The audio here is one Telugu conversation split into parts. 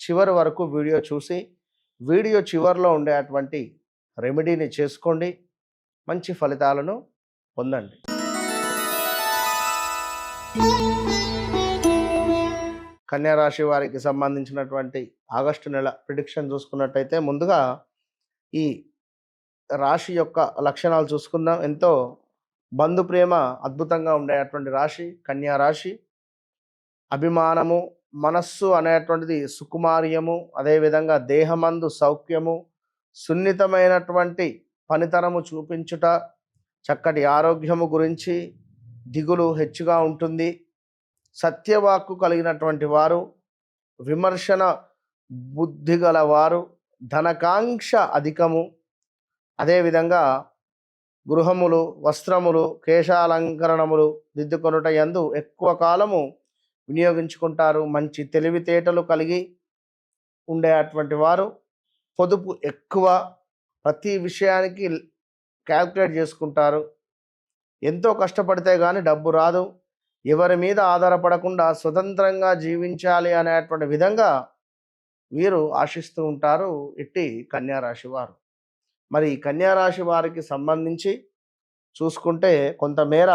చివరి వరకు వీడియో చూసి వీడియో చివరిలో ఉండేటువంటి రెమెడీని చేసుకోండి. మంచి ఫలితాలను పొందండి. కన్యా రాశి వారికి సంబంధించినటువంటి ఆగస్టు నెల ప్రిడిక్షన్ చూసుకున్నట్టయితే ముందుగా ఈ రాశి యొక్క లక్షణాలు చూసుకుందాం. ఎంతో బంధు ప్రేమ అద్భుతంగా ఉండేటువంటి రాశి కన్యా రాశి. అభిమానము మనస్సు అనేటువంటిది సుకుమార్యము అదేవిధంగా దేహమందు సౌఖ్యము సున్నితమైనటువంటి పనితనము చూపించుట చక్కటి ఆరోగ్యము గురించి దిగులు హెచ్చుగా ఉంటుంది. సత్యవాక్కు కలిగినటువంటి వారు విమర్శన బుద్ధి గలవారు ధనకాంక్ష అధికము అదేవిధంగా గృహములు వస్త్రములు కేశాలంకరణములు దిద్దుకొనుట ఎందు ఎక్కువ కాలము వినియోగించుకుంటారు మంచి తెలివితేటలు కలిగి ఉండే అటువంటి వారు పొదుపు ఎక్కువ ప్రతి విషయానికి క్యాల్కులేట్ చేసుకుంటారు. ఎంతో కష్టపడితే కానీ డబ్బు రాదు. ఎవరి మీద ఆధారపడకుండా స్వతంత్రంగా జీవించాలి అనేటువంటి విధంగా వీరు ఆశిస్తూ ఉంటారు ఇట్టి కన్యారాశి వారు. మరి ఈ కన్యారాశి వారికి సంబంధించి చూసుకుంటే కొంతమేర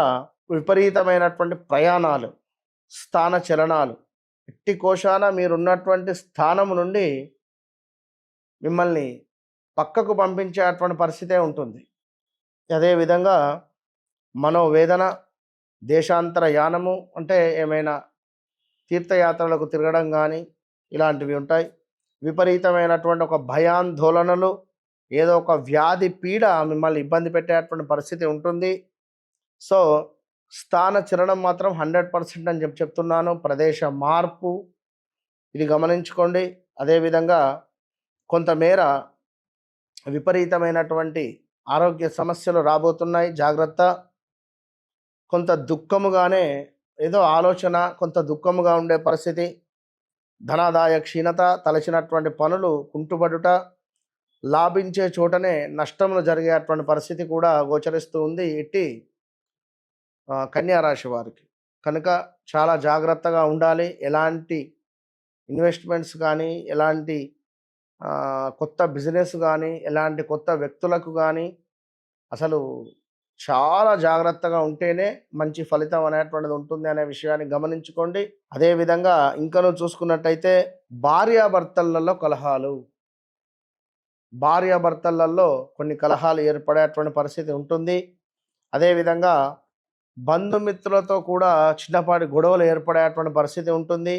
విపరీతమైనటువంటి ప్రయాణాలు స్థాన చలనాలు. ఇట్టి కోశాన మీరున్నటువంటి స్థానం నుండి మిమ్మల్ని పక్కకు పంపించేటువంటి పరిస్థితే ఉంటుంది. అదేవిధంగా మనోవేదన దేశాంతర యానము అంటే ఏమైనా తీర్థయాత్రలకు తిరగడం కానీ ఇలాంటివి ఉంటాయి. విపరీతమైనటువంటి ఒక భయాందోళనలు ఏదో ఒక వ్యాధి పీడ మిమ్మల్ని ఇబ్బంది పెట్టేటువంటి పరిస్థితి ఉంటుంది. సో స్థాన చలనం మాత్రం హండ్రెడ్ పర్సెంట్ అని చెప్పి చెప్తున్నాను. ప్రదేశ మార్పు ఇది గమనించుకోండి. అదేవిధంగా కొంతమేర విపరీతమైనటువంటి ఆరోగ్య సమస్యలు రాబోతున్నాయి. జాగ్రత్త. కొంత దుఃఖముగానే ఏదో ఆలోచన కొంత దుఃఖముగా ఉండే పరిస్థితి. ధనాదాయ క్షీణత తలచినటువంటి పనులు కుంటుబడుట లాభించే చోటనే నష్టములు జరిగేటువంటి పరిస్థితి కూడా గోచరిస్తూ ఉంది. ఇట్టి కన్యారాశి వారికి. కనుక చాలా జాగ్రత్తగా ఉండాలి. ఎలాంటి ఇన్వెస్ట్మెంట్స్ కానీ ఎలాంటి కొత్త బిజినెస్ కానీ ఎలాంటి కొత్త వ్యక్తులకు కానీ అసలు చాలా జాగ్రత్తగా ఉంటేనే మంచి ఫలితం అనేటువంటిది ఉంటుంది అనే విషయాన్ని గమనించుకోండి. అదేవిధంగా ఇంకను చూసుకున్నట్టయితే భార్యాభర్తలలో కలహాలు. భార్యాభర్తలలో కొన్ని కలహాలు ఏర్పడేటువంటి పరిస్థితి ఉంటుంది. అదేవిధంగా బంధుమిత్రులతో కూడా చిన్నపాటి గొడవలు ఏర్పడేటువంటి పరిస్థితి ఉంటుంది.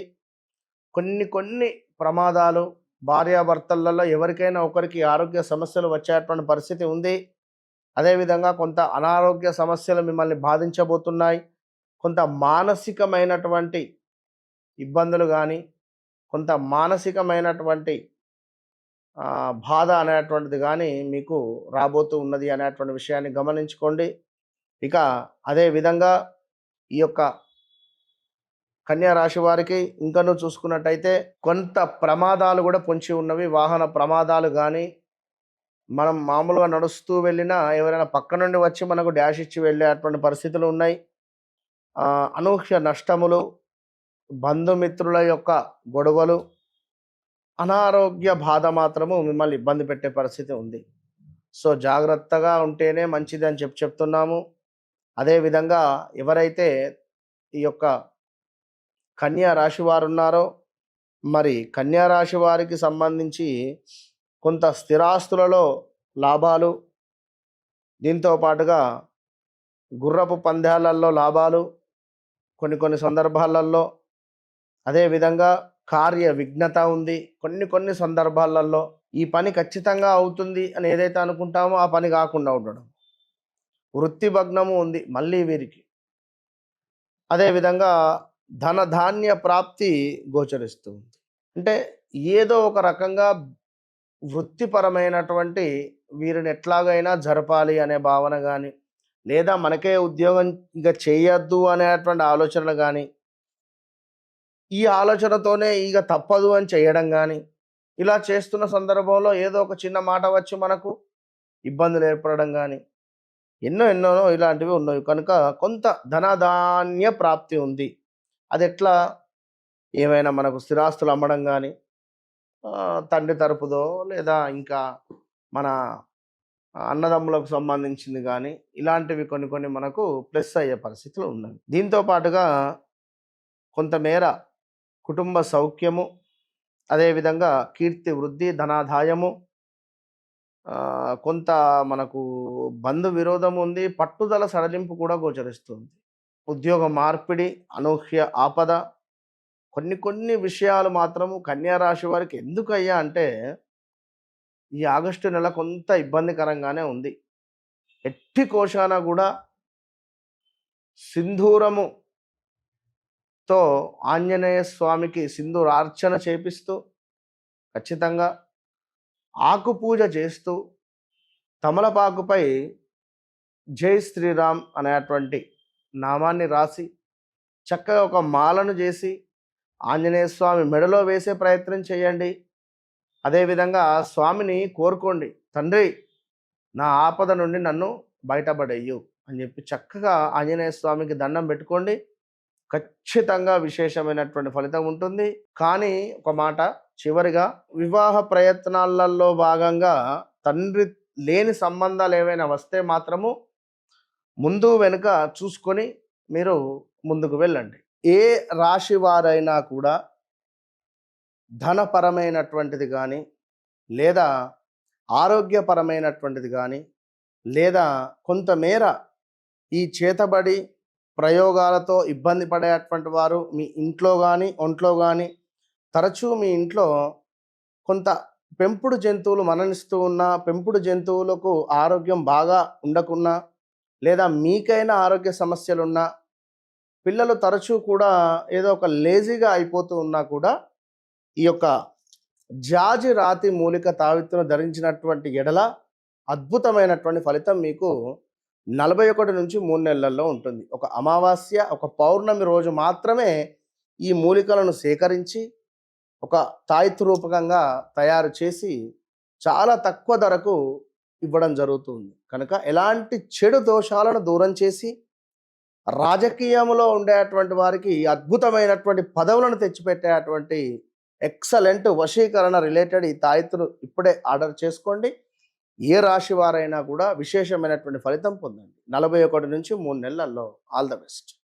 కొన్ని కొన్ని ప్రమాదాలు భార్యాభర్తలలో ఎవరికైనా ఒకరికి ఆరోగ్య సమస్యలు వచ్చేటువంటి పరిస్థితి ఉంది. అదేవిధంగా కొంత అనారోగ్య సమస్యలు మిమ్మల్ని బాధించబోతున్నాయి. కొంత మానసికమైనటువంటి ఇబ్బందులు కానీ కొంత మానసికమైనటువంటి బాధ అనేటువంటిది కానీ మీకు రాబోతూ ఉన్నది అనేటువంటి విషయాన్ని గమనించుకోండి. ఇక అదే విధంగా ఈ యొక్క కన్యా రాశి వారికి ఇంకనూ చూసుకున్నట్టయితే కొంత ప్రమాదాలు కూడా పొంచి ఉన్నవి. వాహన ప్రమాదాలు కానీ మనం మామూలుగా నడుస్తూ వెళ్ళినా ఎవరైనా పక్క నుండి వచ్చి మనకు డాష్ ఇచ్చి వెళ్ళేటువంటి పరిస్థితులు ఉన్నాయి. అనూహ్య నష్టములు బంధుమిత్రుల యొక్క గొడవలు అనారోగ్య బాధ మాత్రము మిమ్మల్ని ఇబ్బంది పెట్టే పరిస్థితి ఉంది. సో జాగ్రత్తగా ఉంటేనే మంచిది అని చెప్పి చెప్తున్నాము. అదేవిధంగా ఎవరైతే ఈ యొక్క కన్యా రాశి వారు ఉన్నారో మరి కన్యా రాశి వారికి సంబంధించి కొంత స్థిరాస్తులలో లాభాలు దీంతో పాటుగా గుర్రపు పందాలలో లాభాలు కొన్ని కొన్ని సందర్భాలలో అదేవిధంగా కార్య విఘ్నత ఉంది. కొన్ని కొన్ని సందర్భాలలో ఈ పని ఖచ్చితంగా అవుతుంది అని ఏదైతే అనుకుంటామో ఆ పని కాకుండా ఉండడం. వృత్తి భగ్నము ఉంది మళ్ళీ వీరికి. అదేవిధంగా ధన ధాన్య ప్రాప్తి గోచరిస్తుంది అంటే ఏదో ఒక రకంగా వృత్తిపరమైనటువంటి వీరిని ఎట్లాగైనా జరపాలి అనే భావన కానీ లేదా మనకే ఉద్యోగం ఇంకా చేయొద్దు అనేటువంటి ఆలోచనలు కానీ ఈ ఆలోచనతోనే ఇక తప్పదు అని చేయడం కానీ ఇలా చేస్తున్న సందర్భంలో ఏదో ఒక చిన్న మాట వచ్చి మనకు ఇబ్బందులు ఏర్పడడం కానీ ఎన్నో ఎన్నో ఇలాంటివి ఉన్నాయి. కనుక కొంత ధనధాన్య ప్రాప్తి ఉంది. అది ఎట్లా? ఏమైనా మనకు స్థిరాస్తులు అమ్మడం కానీ తండ్రి తరపుదో లేదా ఇంకా మన అన్నదమ్ములకు సంబంధించింది కానీ ఇలాంటివి కొన్ని కొన్ని మనకు ప్లస్ అయ్యే పరిస్థితులు ఉన్నాయి. దీంతో పాటుగా కొంతమేర కుటుంబ సౌఖ్యము అదేవిధంగా కీర్తి వృద్ధి ధనాదాయము కొంత మనకు బంధు విరోధం ఉంది పట్టుదల సడలింపు కూడా గోచరిస్తుంది. ఉద్యోగ మార్పిడి అనూహ్య ఆపద కొన్ని కొన్ని విషయాలు మాత్రము కన్యా రాశి వారికి ఎందుకు అయ్యా అంటే ఈ ఆగస్టు నెల కొంత ఇబ్బందికరంగానే ఉంది. ఎట్టి కోశాన కూడా సింధూరము తో ఆంజనేయ స్వామికి సింధూరార్చన చేపిస్తూ ఖచ్చితంగా ఆకు పూజ చేస్తూ తమలపాకుపై జై శ్రీరామ్ అనేటువంటి నామాన్ని రాసి చక్కగా ఒక మాలను చేసి ఆంజనేయ స్వామి మెడలో వేసే ప్రయత్నం చేయండి. అదేవిధంగా స్వామిని కోరుకోండి తండ్రి నా ఆపద నుండి నన్ను బయటపడేయు అని చెప్పి చక్కగా ఆంజనేయ స్వామికి దండం పెట్టుకోండి. ఖచ్చితంగా విశేషమైనటువంటి ఫలితం ఉంటుంది. కానీ ఒక మాట చివరిగా వివాహ ప్రయత్నాలలో భాగంగా తండ్రి లేని సంబంధాలు ఏవైనా వస్తే మాత్రము ముందు వెనుక చూసుకొని మీరు ముందుకు వెళ్ళండి. ఏ రాశి వారైనా కూడా ధనపరమైనటువంటిది కానీ లేదా ఆరోగ్యపరమైనటువంటిది కానీ లేదా కొంతమేర ఈ చేతబడి ప్రయోగాలతో ఇబ్బంది పడేటువంటి వారు మీ ఇంట్లో కానీ ఒంట్లో కానీ తరచూ మీ ఇంట్లో కొంత పెంపుడు జంతువులు మరణిస్తూ ఉన్నా పెంపుడు జంతువులకు ఆరోగ్యం బాగా ఉండకున్నా లేదా మీకైనా ఆరోగ్య సమస్యలున్నా పిల్లలు తరచూ కూడా ఏదో ఒక లేజీగా అయిపోతూ ఉన్నా కూడా ఈ యొక్క జాజి రాతి మూలిక తావిత్తును ధరించినటువంటి ఎడల అద్భుతమైనటువంటి ఫలితం మీకు నలభై ఒకటి నుంచి మూడు నెలల్లో ఉంటుంది. ఒక అమావాస్య ఒక పౌర్ణమి రోజు మాత్రమే ఈ మూలికలను సేకరించి ఒక తాయిత్ రూపకంగా తయారు చేసి చాలా తక్కువ ధరకు ఇవ్వడం జరుగుతుంది. కనుక ఎలాంటి చెడు దోషాలను దూరం చేసి రాజకీయంలో ఉండేటువంటి వారికి అద్భుతమైనటువంటి పదవులను తెచ్చిపెట్టేటువంటి ఎక్సలెంట్ వశీకరణ రిలేటెడ్ ఈ తాయిత్తును ఇప్పుడే ఆర్డర్ చేసుకోండి. ఏ రాశి వారైనా కూడా విశేషమైనటువంటి ఫలితం పొందండి. నలభై ఒకటి నుంచి మూడు నెలల్లో. All the best.